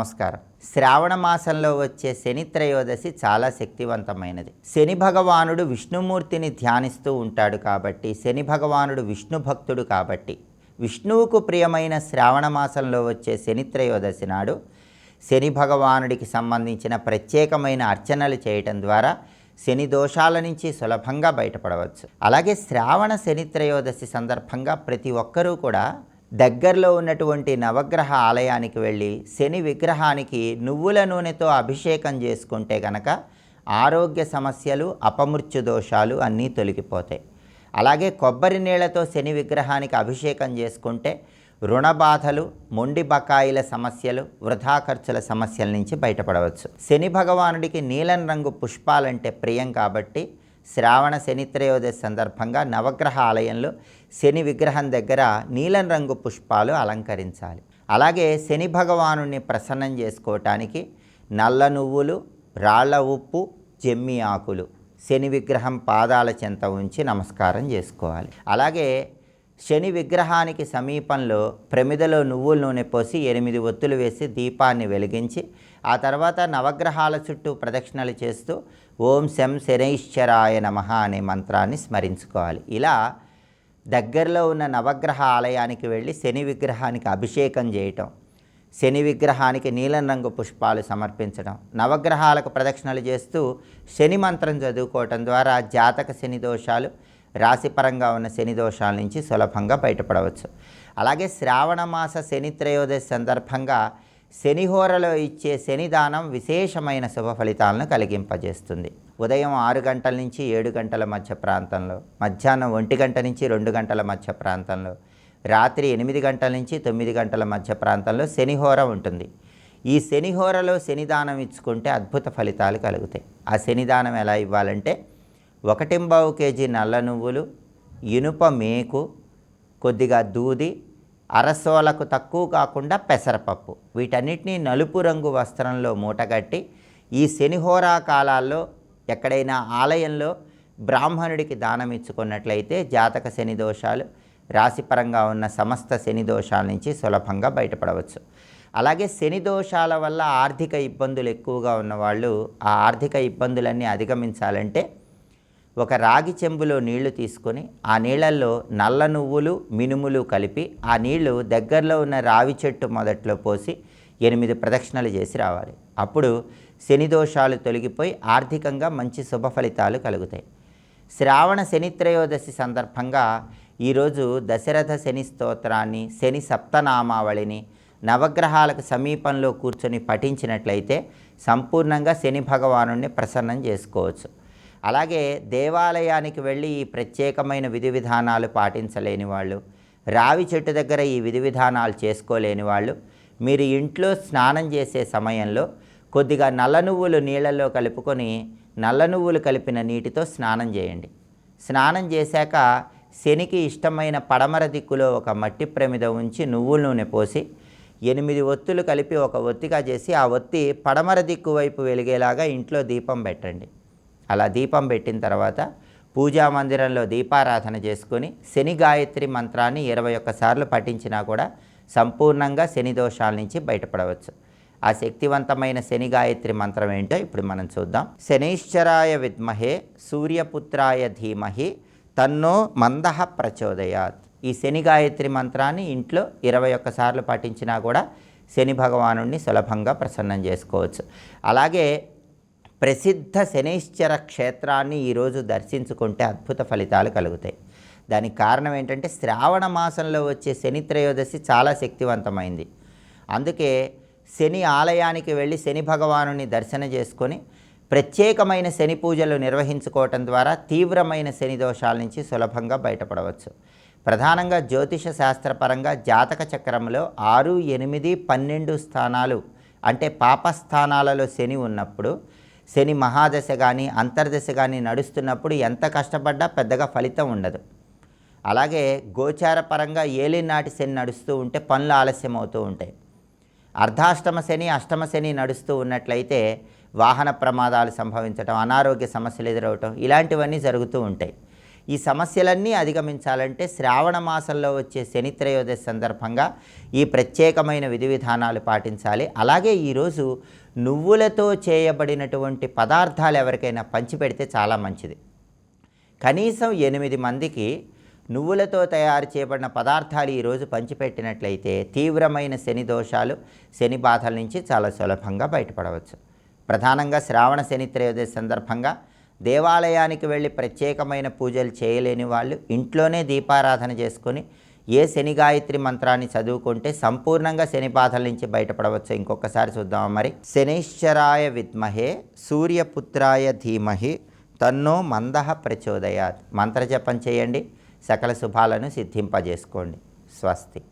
నమస్కారం. శ్రావణ మాసంలో వచ్చే శని త్రయోదశి చాలా శక్తివంతమైనది. శని భగవానుడు విష్ణుమూర్తిని ధ్యానిస్తూ ఉంటాడు కాబట్టి శని భగవానుడు విష్ణు భక్తుడు కాబట్టి విష్ణువుకు ప్రియమైన శ్రావణ మాసంలో వచ్చే శని త్రయోదశి నాడు శని భగవానుడికి సంబంధించిన ప్రత్యేకమైన అర్చనలు చేయటం ద్వారా శని దోషాల నుంచి సులభంగా బయటపడవచ్చు. అలాగే శ్రావణ శని త్రయోదశి సందర్భంగా ప్రతి ఒక్కరూ కూడా దగ్గరలో ఉన్నటువంటి నవగ్రహ ఆలయానికి వెళ్ళి శని విగ్రహానికి నువ్వుల నూనెతో అభిషేకం చేసుకుంటే గనక ఆరోగ్య సమస్యలు అపమృత్యు దోషాలు అన్నీ తొలగిపోతాయి. అలాగే కొబ్బరి నీళ్ళతో శని విగ్రహానికి అభిషేకం చేసుకుంటే రుణ బాధలు మొండి బకాయిల సమస్యలు వృధా ఖర్చుల సమస్యల నుంచి బయటపడవచ్చు. శని భగవానుడికి నీలం రంగు పుష్పాలంటే ప్రియం కాబట్టి శ్రావణ శని త్రయోదశి సందర్భంగా నవగ్రహ ఆలయంలో శని విగ్రహం దగ్గర నీలం రంగు పుష్పాలు అలంకరించాలి. అలాగే శని భగవాను ప్రసన్నం చేసుకోవటానికి నల్ల నువ్వులు రాళ్ళ ఉప్పు జమ్మి ఆకులు శని విగ్రహం పాదాల చెంత ఉంచి నమస్కారం చేసుకోవాలి. అలాగే శని విగ్రహానికి సమీపంలో ప్రమిదలో నువ్వుల నూనె పోసి ఎనిమిది ఒత్తులు వేసి దీపాన్ని వెలిగించి ఆ తర్వాత నవగ్రహాల చుట్టూ ప్రదక్షిణలు చేస్తూ ఓం శం శనైశ్చరాయ నమ అనే మంత్రాన్ని స్మరించుకోవాలి. ఇలా దగ్గరలో ఉన్న నవగ్రహ ఆలయానికి వెళ్ళి శని విగ్రహానికి అభిషేకం చేయటం శని విగ్రహానికి నీలం రంగు పుష్పాలు సమర్పించడం నవగ్రహాలకు ప్రదక్షిణలు చేస్తూ శని మంత్రం చదువుకోవటం ద్వారా జాతక శని దోషాలు రాశిపరంగా ఉన్న శని దోషాల నుంచి సులభంగా బయటపడవచ్చు. అలాగే శ్రావణ మాస శని త్రయోదశి సందర్భంగా శనిహోరలో ఇచ్చే శనిదానం విశేషమైన శుభ ఫలితాలను కలిగింపజేస్తుంది. ఉదయం ఆరు గంటల నుంచి ఏడు గంటల మధ్య ప్రాంతంలో మధ్యాహ్నం ఒంటి గంట నుంచి రెండు గంటల మధ్య ప్రాంతంలో రాత్రి ఎనిమిది గంటల నుంచి తొమ్మిది గంటల మధ్య ప్రాంతంలో శనిహోర ఉంటుంది. ఈ శనిహోరలో శనిదానం ఇచ్చుకుంటే అద్భుత ఫలితాలు కలుగుతాయి. ఆ శనిదానం ఎలా ఇవ్వాలంటే ఒకటింబావు కేజీ నల్ల నువ్వులు ఇనుప మేకు కొద్దిగా దూది అరసోలకు తక్కువ కాకుండా పెసరపప్పు. వీటన్నిటినీ నలుపు రంగు వస్త్రంలో మూటగట్టి ఈ శనిహోరా కాలాల్లో ఎక్కడైనా ఆలయంలో బ్రాహ్మణుడికి దానం ఇచ్చుకున్నట్లయితే జాతక శని దోషాలు రాశిపరంగా ఉన్న సమస్త శని దోషాల నుంచి సులభంగా బయటపడవచ్చు. అలాగే శని దోషాల వల్ల ఆర్థిక ఇబ్బందులు ఎక్కువగా ఉన్నవాళ్ళు ఆ ఆర్థిక ఇబ్బందులన్నీ అధిగమించాలంటే ఒక రాగి చెంబులో నీళ్ళు తీసుకొని ఆ నీళ్ళల్లో నల్ల నువ్వులు మినుములు కలిపి ఆ నీళ్ళు దగ్గరలో ఉన్న రావి చెట్టు మొదట్లో పోసి ఎనిమిది ప్రదక్షిణలు చేసి రావాలి. అప్పుడు శని దోషాలు తొలగిపోయి ఆర్థికంగా మంచి శుభ ఫలితాలు కలుగుతాయి. శ్రావణ శనిత్రయోదశి సందర్భంగా ఈరోజు దశరథ శని స్తోత్రాన్ని శని సప్తనామావళిని నవగ్రహాలకు సమీపంలో కూర్చొని పఠించినట్లయితే సంపూర్ణంగా శని భగవాను ప్రసన్నం చేసుకోవచ్చు. అలాగే దేవాలయానికి వెళ్ళి ఈ ప్రత్యేకమైన విధి విధానాలు పాటించలేని వాళ్ళు రావి చెట్టు దగ్గర ఈ విధి విధానాలు చేసుకోలేని వాళ్ళు మీరు ఇంట్లో స్నానం చేసే సమయంలో కొద్దిగా నల్ల నువ్వులు నీళ్ళల్లో కలుపుకొని నల్ల నువ్వులు కలిపిన నీటితో స్నానం చేయండి. స్నానం చేశాక శనికి ఇష్టమైన పడమర దిక్కులో ఒక మట్టి ప్రమిద ఉంచి నువ్వుల నూనె పోసి ఎనిమిది ఒత్తులు కలిపి ఒక ఒత్తిగా చేసి ఆ ఒత్తి పడమర దిక్కు వైపు వెలిగేలాగా ఇంట్లో దీపం పెట్టండి. అలా దీపం పెట్టిన తర్వాత పూజా మందిరంలో దీపారాధన చేసుకుని శని గాయత్రి మంత్రాన్ని ఇరవై ఒక్కసార్లు పఠించినా కూడా సంపూర్ణంగా శని దోషాల నుంచి బయటపడవచ్చు. ఆ శక్తివంతమైన శని గాయత్రి మంత్రం ఏంటో ఇప్పుడు మనం చూద్దాం. శనీశ్వరాయ విద్మహే సూర్యపుత్రాయ ధీమహి తన్నో మందహ ప్రచోదయాత్. ఈ శని గాయత్రి మంత్రాన్ని ఇంట్లో ఇరవై ఒక్కసార్లు పఠించినా కూడా శని భగవాను సులభంగా ప్రసన్నం చేసుకోవచ్చు. అలాగే ప్రసిద్ధ శనైశ్చర క్షేత్రాన్ని ఈరోజు దర్శించుకుంటే అద్భుత ఫలితాలు కలుగుతాయి. దానికి కారణం ఏంటంటే శ్రావణ మాసంలో వచ్చే శని త్రయోదశి చాలా శక్తివంతమైంది. అందుకే శని ఆలయానికి వెళ్ళి శని భగవాను దర్శన చేసుకొని ప్రత్యేకమైన శని పూజలు నిర్వహించుకోవటం ద్వారా తీవ్రమైన శని దోషాల నుంచి సులభంగా బయటపడవచ్చు. ప్రధానంగా జ్యోతిష శాస్త్రపరంగా జాతక చక్రంలో ఆరు ఎనిమిది పన్నెండు స్థానాలు అంటే పాపస్థానాలలో శని ఉన్నప్పుడు శని మహాదశ కానీ అంతర్దశ కానీ నడుస్తున్నప్పుడు ఎంత కష్టపడ్డా పెద్దగా ఫలితం ఉండదు. అలాగే గోచార పరంగా ఏలినాటి శని నడుస్తూ ఉంటే పనులు ఆలస్యం అవుతూ ఉంటాయి. అర్ధాష్టమ శని అష్టమ శని నడుస్తూ ఉన్నట్లయితే వాహన ప్రమాదాలు సంభవించడం అనారోగ్య సమస్యలు ఎదురవటం ఇలాంటివన్నీ జరుగుతూ ఉంటాయి. ఈ సమస్యలన్నీ అధిగమించాలంటే శ్రావణ మాసంలో వచ్చే శని త్రయోదశి సందర్భంగా ఈ ప్రత్యేకమైన విధి విధానాలు పాటించాలి. అలాగే ఈరోజు నువ్వులతో చేయబడినటువంటి పదార్థాలు ఎవరికైనా పంచిపెడితే చాలా మంచిది. కనీసం ఎనిమిది మందికి నువ్వులతో తయారు చేయబడిన పదార్థాలు ఈరోజు పంచిపెట్టినట్లయితే తీవ్రమైన శని దోషాలు శని బాధల నుంచి చాలా సులభంగా బయటపడవచ్చు. ప్రధానంగా శ్రావణ శని త్రయోదశి సందర్భంగా దేవాలయానికి వెళ్ళి ప్రత్యేకమైన పూజలు చేయలేని వాళ్ళు ఇంట్లోనే దీపారాధన చేసుకొని ఏ శని గాయత్రి మంత్రాన్ని చదువుకుంటే సంపూర్ణంగా శని బాధల నుంచి బయటపడవచ్చు ఇంకొకసారి చూద్దామా మరి. శనైశ్వరాయ విద్మహే సూర్యపుత్రాయ ధీమహి తన్నో మందహ ప్రచోదయాత్. మంత్రజపం చేయండి సకల శుభాలను సిద్ధింపజేసుకోండి. స్వస్తి.